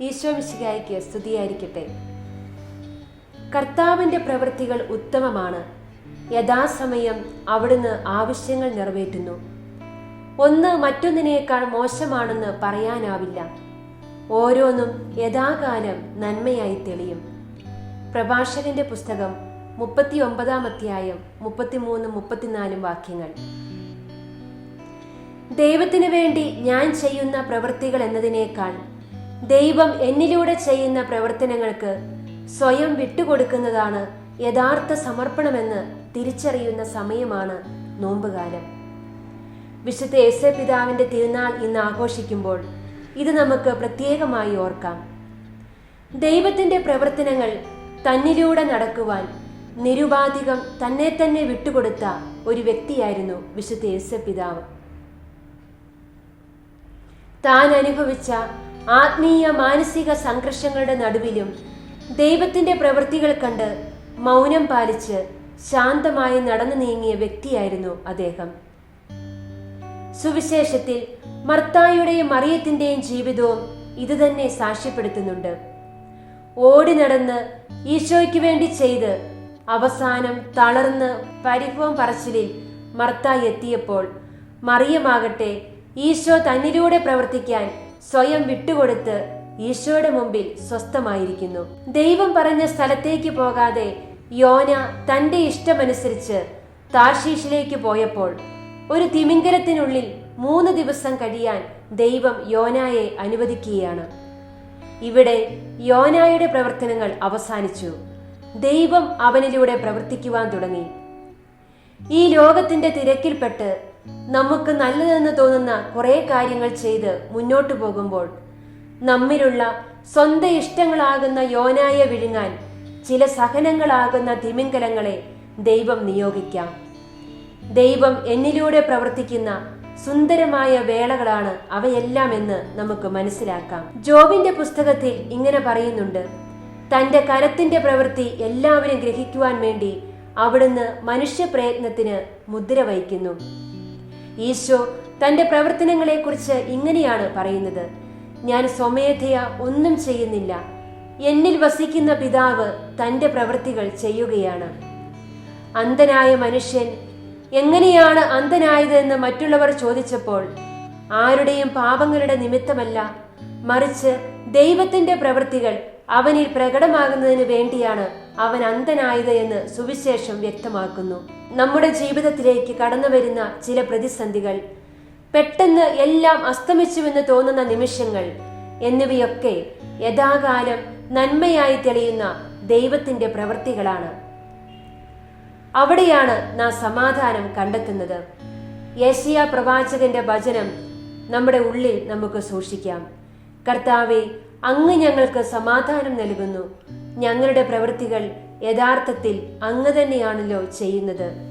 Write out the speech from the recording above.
ഈശോമിശികായ്ക്ക് സ്തുതിയായിരിക്കട്ടെ. കർത്താവിന്റെ പ്രവൃത്തികൾ ഉത്തമമാണ്. യഥാസമയം അവിടുന്ന് ആവശ്യങ്ങൾ നിറവേറ്റുന്നു. ഒന്ന് മറ്റൊന്നിനേക്കാൾ മോശമാണെന്ന് പറയാനാവില്ല. ഓരോന്നും യഥാകാലം നന്മയായി തെളിയും. പ്രഭാഷകന്റെ പുസ്തകം മുപ്പത്തി ഒമ്പതാം അധ്യായം മുപ്പത്തിമൂന്നും മുപ്പത്തിനാലും വാക്യങ്ങൾ. ദൈവത്തിനു വേണ്ടി ഞാൻ ചെയ്യുന്ന പ്രവൃത്തികൾ എന്നതിനേക്കാൾ ദൈവം എന്നിലൂടെ ചെയ്യുന്ന പ്രവർത്തനങ്ങൾക്ക് സ്വയം വിട്ടുകൊടുക്കുന്നതാണ് യഥാർത്ഥ സമർപ്പണമെന്ന് തിരിച്ചറിയുന്ന സമയമാണ് നോമ്പുകാലം. വിശുദ്ധ യേശ പിതാവിന്റെ തിരുനാൾ ഇന്ന് ആഘോഷിക്കുമ്പോൾ ഇത് നമുക്ക് പ്രത്യേകമായി ഓർക്കാം. ദൈവത്തിന്റെ പ്രവർത്തനങ്ങൾ തന്നിലൂടെ നടക്കുവാൻ നിരുപാധികം തന്നെ തന്നെ വിട്ടുകൊടുത്ത ഒരു വ്യക്തിയായിരുന്നു വിശുദ്ധ യേശ പിതാവ്. താൻ അനുഭവിച്ച ആത്മീയ മാനസിക സംഘർഷങ്ങളുടെ നടുവിലും ദൈവത്തിന്റെ പ്രവൃത്തികൾ കണ്ട് മൗനം പാലിച്ച് ശാന്തമായി നടന്നു നീങ്ങിയ വ്യക്തിയായിരുന്നു അദ്ദേഹം. സുവിശേഷത്തിൽ മർത്തായുടെയും മറിയത്തിന്റെയും ജീവിതവും ഇതുതന്നെ സാക്ഷ്യപ്പെടുത്തുന്നുണ്ട്. ഓടി നടന്ന് ഈശോയ്ക്ക് വേണ്ടി ചെയ്ത് അവസാനം തളർന്ന് പരിഭവം പറച്ചിലിൽ മർത്തായി എത്തിയപ്പോൾ മറിയമാകട്ടെ ഈശോ തന്നിലൂടെ പ്രവർത്തിക്കാൻ സ്വയം വിട്ടുകൊടുത്ത് ഈശോയുടെ മുമ്പിൽ സ്വസ്ഥമായിരിക്കുന്നു. ദൈവം പറഞ്ഞ സ്ഥലത്തേക്ക് പോകാതെ യോന തന്റെ ഇഷ്ടമനുസരിച്ച് താർഷീഷിലേക്ക് പോയപ്പോൾ ഒരു തിമിംഗലത്തിനുള്ളിൽ മൂന്ന് ദിവസം കഴിയാൻ ദൈവം യോനായെ അനുവദിക്കുകയാണ്. ഇവിടെ യോനായുടെ പ്രവർത്തനങ്ങൾ അവസാനിച്ചു. ദൈവം അവനിലൂടെ പ്രവർത്തിക്കുവാൻ തുടങ്ങി. ഈ ലോകത്തിന്റെ തിരക്കിൽപ്പെട്ട് നമുക്ക് നല്ലതെന്ന് തോന്നുന്ന കുറെ കാര്യങ്ങൾ ചെയ്ത് മുന്നോട്ടു പോകുമ്പോൾ നമ്മിലുള്ള സ്വന്തം ഇഷ്ടങ്ങളാകുന്ന യോനായ വിഴുങ്ങാൻ ചില സഹനങ്ങളാകുന്ന തിമിംഗലങ്ങളെ ദൈവം നിയോഗിക്കാം. ദൈവം എന്നിലൂടെ പ്രവർത്തിക്കുന്ന സുന്ദരമായ വേളകളാണ് അവയെല്ലാം എന്ന് നമുക്ക് മനസ്സിലാക്കാം. ജോബിന്റെ പുസ്തകത്തിൽ ഇങ്ങനെ പറയുന്നുണ്ട് തന്റെ കരത്തിന്റെ പ്രവൃത്തി എല്ലാവരും ഗ്രഹിക്കുവാൻ വേണ്ടി അവിടുന്ന് മനുഷ്യ പ്രയത്നത്തിന് മുദ്ര വഹിക്കുന്നു. ഈശോ തന്റെ പ്രവർത്തനങ്ങളെക്കുറിച്ച് ഇങ്ങനെയാണ് പറയുന്നത്. ഞാൻ സ്വമേധയ ഒന്നും ചെയ്യുന്നില്ല. എന്നിൽ വസിക്കുന്ന പിതാവ് തന്റെ പ്രവൃത്തികൾ ചെയ്യുകയാണ്. അന്ധനായ മനുഷ്യൻ എങ്ങനെയാണ് അന്ധനായത് എന്ന് മറ്റുള്ളവർ ചോദിച്ചപ്പോൾ ആരുടെയും പാപങ്ങളുടെ നിമിത്തമല്ല മറിച്ച് ദൈവത്തിന്റെ പ്രവൃത്തികൾ അവനിൽ പ്രകടമാകുന്നതിന് വേണ്ടിയാണ് അവൻ അന്ധനായത് എന്ന് സുവിശേഷം വ്യക്തമാക്കുന്നു. നമ്മുടെ ജീവിതത്തിലേക്ക് കടന്നു വരുന്ന ചില പ്രതിസന്ധികൾ പെട്ടെന്ന് എല്ലാം അസ്തമിച്ചുവെന്ന് തോന്നുന്ന നിമിഷങ്ങൾ എന്നിവയൊക്കെ യഥാകാലം നന്മയായി തെളിയുന്ന ദൈവത്തിന്റെ പ്രവൃത്തികളാണ്. അവിടെയാണ് നാം സമാധാനം കണ്ടെത്തുന്നത്. യേശിയ പ്രവാചകന്റെ വചനം നമ്മുടെ ഉള്ളിൽ നമുക്ക് സൂക്ഷിക്കാം. കർത്താവെ അങ്ങ് ഞങ്ങൾക്ക് സമാധാനം നൽകുന്നു. ഞങ്ങളുടെ പ്രവൃത്തികൾ യഥാർത്ഥത്തിൽ അങ്ങ് തന്നെയാണല്ലോ ചെയ്യുന്നത്.